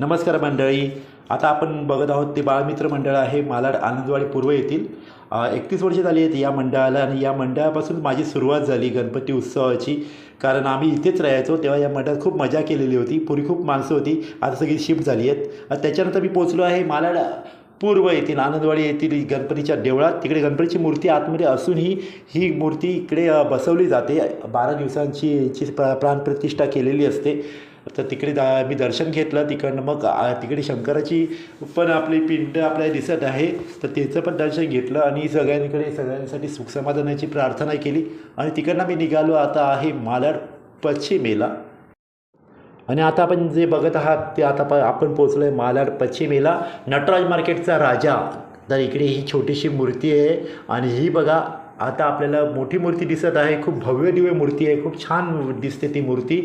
नमस्कार मंडळी. आता आपण बघत आहोत ते बाळमित्र मंडळ आहे. मालाड आनंदवाडी पूर्व येथील एकतीस वर्षे झाली आहेत या मंडळाला आणि या मंडळापासून माझी सुरुवात झाली गणपती उत्सवाची. कारण आम्ही इथेच राहायचो तेव्हा या मंडळात खूप मजा केलेली होती. पूर्वी खूप माणसं होती. आता सगळी शिफ्ट झाली आहेत. त्याच्यानंतर मी पोचलो आहे मालाड पूर्व येथील आनंदवाडी येथील गणपतीच्या देवळात. तिकडे गणपतीची मूर्ती आतमध्ये असूनही ही मूर्ती इकडे बसवली जाते. बारा दिवसांची याची प्रा प्राणप्रतिष्ठा केलेली असते. तर तिकडे दा मी दर्शन घेतलं तिकडनं मग तिकडे शंकराची पण आपली पिंड आपल्याला दिसत आहे. तर त्याचं पण दर्शन घेतलं आणि सगळ्यांकडे सगळ्यांसाठी सुखसमाधानाची प्रार्थना केली. आणि तिकडनं मी निघालो आता आहे मालाड पश्चिमेला. आणि आता आपण जे बघत आहात ते आता प आपण पोचलो आहे मालाड पश्चिमेला. नटराज मार्केटचा राजा. तर इकडे ही छोटीशी मूर्ती आहे. आणि ही बघा आता आपल्याला मोठी मूर्ती दिसत आहे खूप भव्य दिव्य मूर्ती आहे खूप छान दिसते ती मूर्ती.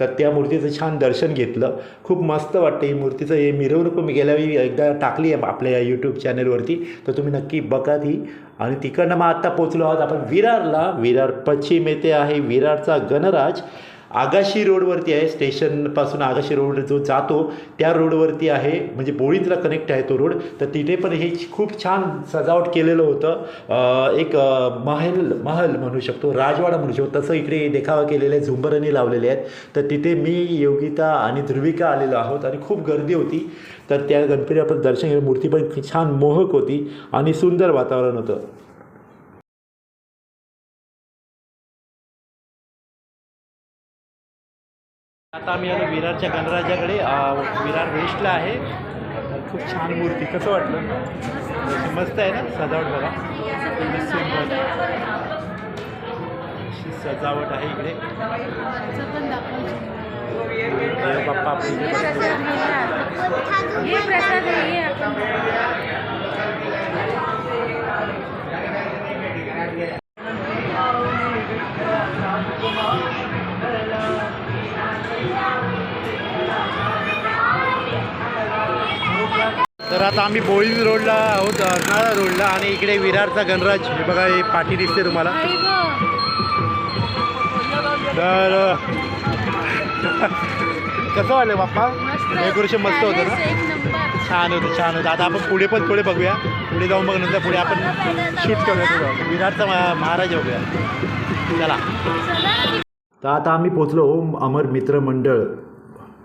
तर त्या मूर्तीचं छान दर्शन घेतलं. खूप मस्त वाटतं ही मूर्तीचं. हे मिरवणूक मी गेल्यावेळी एकदा टाकली आहे आपल्या या यूट्यूब चॅनलवरती तर तुम्ही नक्की बघा ती. आणि तिकडनं मग आत्ता पोचलो आहोत आपण विरारला. विरार पश्चिम येथे आहे विरारचा गणराज. आगाशी रोडवरती आहे स्टेशनपासून आगाशी रोड जो जातो त्या रोडवरती आहे म्हणजे बोळीतला कनेक्ट आहे तो रोड तर तिथे पण हे खूप छान सजावट केलेलं होतं. एक महल महल म्हणू शकतो राजवाडा म्हणू शकतो. तसं इकडे देखावा केलेला आहे झुंबरणी लावलेले आहेत. तर तिथे मी योगिता आणि ध्रुविका आलेलो आहोत आणि खूप गर्दी होती. तर त्या गणपती आपण दर्शन घेऊन मूर्ती पण छान मोहक होती आणि सुंदर वातावरण होतं. आता आम्ही आलो विरारच्या गणराजाकडे विरार वेस्टला आहे. खूप छान मूर्ती. कसं वाटलं? मस्त आहे ना सजावट बघा. अशी सजावट आहे इकडे. बाप्पा आपले तर आता आम्ही बोळी रोडला आहोत अर्नाळा रोडला आणि इकडे विरारचा गणराज हे बघा हे पाठी दिसते तुम्हाला. तर कसं वाटलं बाप्पा? डेकोरेशन मस्त होतं ना? छान होतं छान होतं. आता आपण पुढे पण पुढे बघूया. पुढे जाऊन मग नंतर पुढे आपण शूट करूया थोडं. मा- महाराज बघूया. चला. चला तर आता आम्ही पोचलो ओम अमर मित्र मंडळ.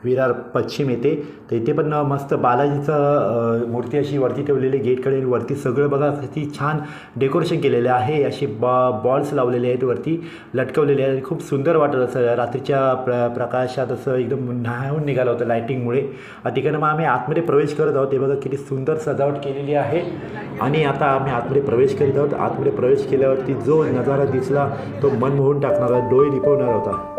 विरार पश्चिम येथे तर इथे पण मस्त बालाजीचं मूर्ती अशी वरती ठेवलेली गेटकडे आणि वरती सगळं बघा किती छान डेकोरेशन केलेलं आहे. असे बॉ बॉल्स लावलेले आहेत वरती लटकवलेले आहेत. खूप सुंदर वाटत असं रात्रीच्या प्र प्रकाशात असं एकदम न्हावून निघालं होतं लायटिंगमुळे आणि तिकडनं मग आम्ही आतमध्ये प्रवेश करत आहोत. ते बघा किती सुंदर सजावट केलेली आहे. आणि आता आम्ही आतमध्ये प्रवेश करीत आहोत. आतमध्ये प्रवेश केल्यावरती जो नजारा दिसला तो मन मोहून टाकणारा डोळे लिपवणारा होता.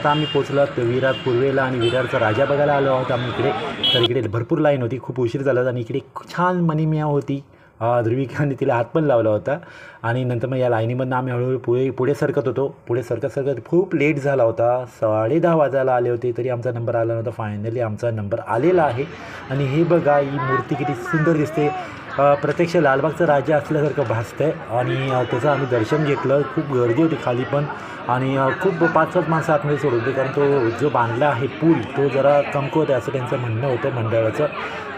आता आम्ही पोचलो आहोत विरार पूर्वेला आणि विरारचा राजा बघायला आलो आहोत. आम्ही इकडे तर इकडे भरपूर लाईन होती खूप उशीर झाला आणि इकडे छान मनीमिया होती. ध्रुविकाने तिला हात पण लावला होता. आणि नंतर मग या लाईनीमधनं आम्ही हळूहळू पुढे पुढे सरकत होतो. पुढे सरकत सरकत खूप लेट झाला होता. साडे दहा वाजायला आले होते तरी आमचा नंबर आला नव्हता. फायनली आमचा नंबर आलेला आहे. आणि हे बघा ही मूर्ती किती सुंदर दिसते. प्रत्यक्ष लालबागचं राजा असल्यासारखं भासतं आहे आणि त्याचं आम्ही दर्शन घेतलं. खूप गर्दी होती खाली पण. आणि खूप पाच पाच माणसं आतमध्ये सोडवते कारण तो जो बांधला आहे पूल तो जरा कमकुवत आहे असं त्यांचं म्हणणं होतं मंडळाचं.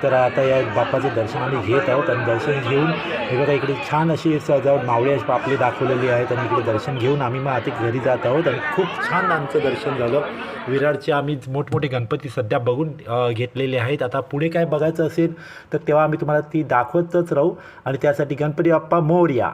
तर आता या बाप्पाचं दर्शन आम्ही घेत आहोत आणि दर्शन घेऊन हे बघा इकडे छान अशी सजावट अशी बापले दाखवलेली आहेत आणि इकडे दर्शन घेऊन आम्ही मग आता घरी जात आहोत. आणि खूप छान आमचं दर्शन झालं. विरारचे आम्ही मोठमोठे गणपती सध्या बघून घेतलेले आहेत. आता पुढे काय बघायचं असेल तर तेव्हा आम्ही तुम्हाला ती दाखवतच राहू. आणि त्यासाठी गणपती बाप्पा मोर्या.